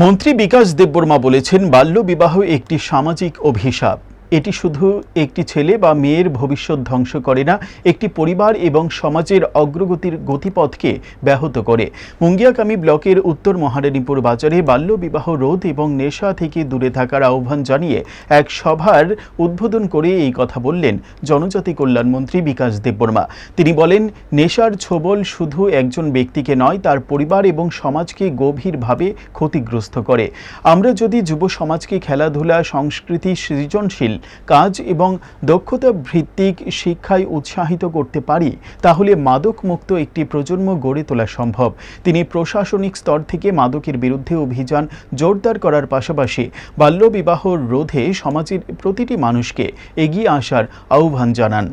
মন্ত্রী বিকাশ দেববর্মা বলেছেন বাল্যবিবাহ একটি সামাজিক অভিশাপ। এটি শুধু একটি ছেলে বা মেয়ের ভবিষ্যৎ ধ্বংস করে না, একটি পরিবার এবং সমাজের অগ্রগতির গতিপথকে ব্যাহত করে। মুঙ্গিয়াকামী ব্লকের উত্তর মহারানীপুর বাজারে বাল্যবিবাহ রোধ এবং নেশা থেকে দূরে থাকার আহ্বান জানিয়ে এক সভার উদ্বোধন করে এই কথা বললেন জনজাতি কল্যাণমন্ত্রী বিকাশ দেববর্মা। তিনি বলেন, নেশার ছোবল শুধু একজন ব্যক্তিকে নয়, তার পরিবার এবং সমাজকে গভীরভাবে ক্ষতিগ্রস্ত করে। আমরা যদি যুব সমাজকে খেলাধুলা, সংস্কৃতি সৃজনশীল কাজ এবং দক্ষতা ভিত্তিক শিক্ষায় উৎসাহিত করতে পারি, তাহলে মাদক মুক্ত একটি প্রজন্ম গড়ে তোলা সম্ভব। তিনি প্রশাসনিক স্তর থেকে মাদকের বিরুদ্ধে অভিযান জোরদার করার পাশাপাশি বাল্যবিবাহ রোধে সমাজের প্রতিটি মানুষকে এগিয়ে আসার আহ্বান জানান।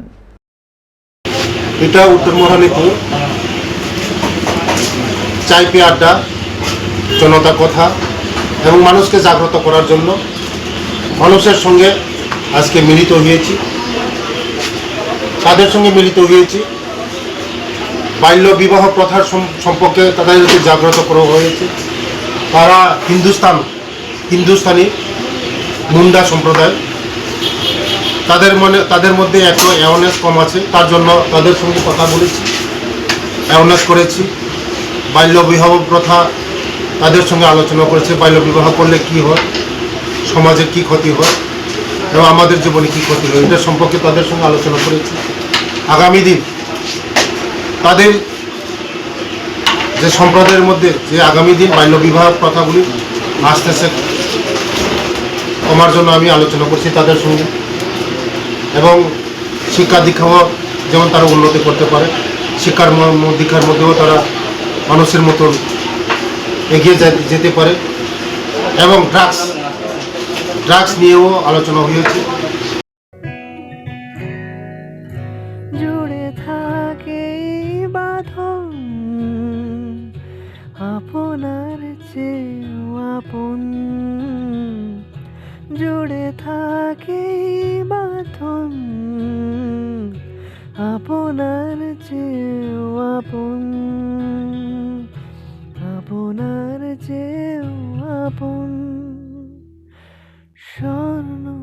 এটা উত্তর মহানীপুর। চাই পে আড্ডা, জনতা কথা এবং মানুষকে জাগ্রত করার জন্য মানুষের সঙ্গে আজকে মিলিত হয়েছি। তাদের সঙ্গে মিলিত হয়েছি। বাল্য বিবাহ প্রথার সম- সম্পর্কে তাদেরকে জাগ্রত করা হয়েছে। তারা হিন্দুস্তান, হিন্দুস্তানি মুন্ডা সম্প্রদায়। তাদের মনে, তাদের মধ্যে একটু অ্যাওয়ারনেস কম আছে। তার জন্য তাদের সঙ্গে কথা বলেছি অ্যাওয়ারনেস করেছি। বাল্য বিবাহ প্রথা তাদের সঙ্গে আলোচনা করেছে। বাল্য বিবাহ করলে কি হয়? সমাজের কি ক্ষতি হয়? এবং আমাদের জীবনে কি ক্ষতি হয় এটা সম্পর্কে তাদের সঙ্গে আলোচনা করেছি। আগামী দিন তাদের যে সম্প্রদায়ের মধ্যে যে আগামী দিন বাল্য বিবাহ প্রথাগুলি আসতেছে কমার জন্য আমি আলোচনা করছি তাদের সঙ্গে। এবং শিক্ষা দীক্ষাও যেমন তারা উন্নতি করতে পারে, শিক্ষার দীক্ষার মধ্যেও তারা মানুষের মতন এগিয়ে যেতে পারে। এবং ড্রাগস ড্রাগস নিয়েও আলোচনা হয়েছে। আপনার চেয়েও আপন। জুড়ে থাকে বাঁধন, আপনার চেয়েও আপন। আপনার চেয়েও আপন। Sure, no.